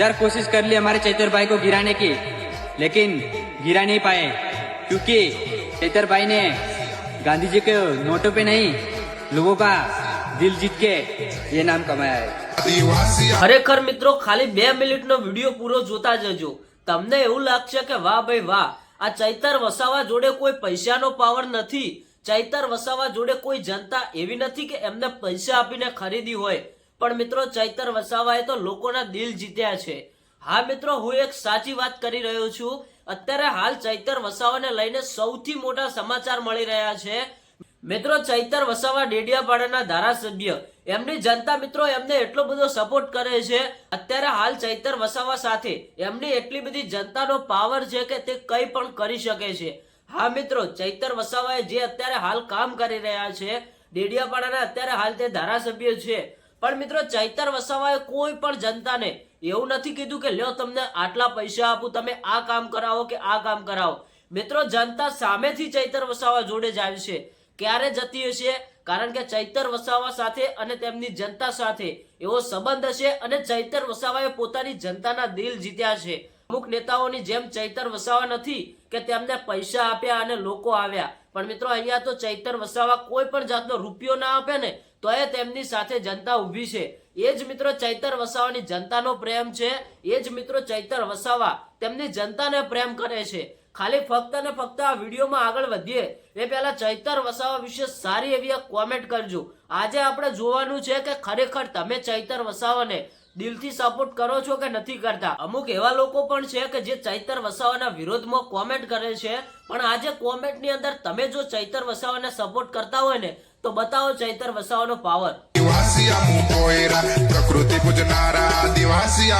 यार कोशिश कर ली हमारे चैतर भाई को गिराने की लेकिन गिरा नहीं पाए क्योंकि चैतर भाई ने गांधी जी के नोटों पे नहीं लोगों का दिल जीत के ये नाम कमाया है आदिवासी ખરેખર મિત્રો ખાલી બે મિનિટનો વિડીયો પૂરો જોતા જજો તમને એવું લાગશે કે વાહ ભાઈ વાહ આ ચૈતર વસાવા જોડે કોઈ પૈસાનો પાવર નથી ચૈતર વસાવા જોડે કોઈ જનતા એવી નથી કે એમને પૈસા આપીને ખરીદી હોય પણ મિત્રો ચૈતર વસાવાએ તો લોકોના દિલ જીત્યા છે. હા મિત્રો, હું એક સાચી વાત કરી રહ્યો છું. અત્યારે હાલ ચૈતર વસાવાને લઈને સૌથી મોટા સમાચાર મળી રહ્યા છે. મિત્રો, ચૈતર વસાવા ડેડિયાપાડાના ધારાસભ્ય. એમની જનતા મિત્રો એમને એટલો બધો સપોર્ટ કરે છે. અત્યારે હાલ ચૈતર વસાવા સાથે એમની એટલી બધી જનતાનો પાવર છે કે તે કંઈ પણ કરી શકે છે. હા મિત્રો, ચૈતર વસાવાએ જે અત્યારે હાલ કામ કરી રહ્યા છે, ડેડિયાપાડાના અત્યારે હાલ તે ધારાસભ્ય છે. પણ મિત્રો ચૈતર વસાવાએ કોઈ પણ જનતાને એવું નથી કીધું કે, લ્યો, તમને આટલા પૈસા આપું, તમે આ કામ કરાવો કે આ કામ કરાવો. મિત્રો, જનતા સામેથી ચૈતર વસાવા જોડે જ આવી છે. ક્યારે જતી હશે? કારણ કે ચૈતર વસાવા સાથે અને તેમની જનતા સાથે એવો સંબંધ હશે અને ચૈતર વસાવાએ પોતાની જનતાના દિલ જીત્યા છે. અમુક નેતાઓની જેમ ચૈતર વસાવા નથી કે તેમને પૈસા આપ્યા અને લોકો આવ્યા. પણ મિત્રો, અહીંયા તો ચૈતર વસાવા કોઈ પણ જાતનો રૂપિયો ના આપે ને, તો એ તેમની સાથે જનતા ઊભી છે. એ જ મિત્રો ચૈતર વસાવાની જનતાનો પ્રેમ છે. એ જ મિત્રો ચૈતર વસાવા તેમની જનતાને પ્રેમ કરે છે. ખાલી ફક્ત ને ફક્ત આ વિડીયોમાં આગળ વધીએ. એ પહેલા ચૈતર વસાવા વિશે સારી એવી કોમેન્ટ કરજો. આજે આપણે જોવાનું છે કે ખરેખર તમે ચૈતર વસાવાને દિલથી સપોર્ટ કરો છો કે નથી કરતા? અમુક એવા લોકો પણ છે કે જે ચૈતર વસાવાના વિરોધમાં કોમેન્ટ કરે છે. પણ આજે કોમેન્ટની અંદર તમે જો ચૈતર વસાવાને સપોર્ટ કરતા હોય ને, તો બતાવો ચૈતર વસાવાનો પાવર પ્રકૃતિ પૂજનારા, દિવાસી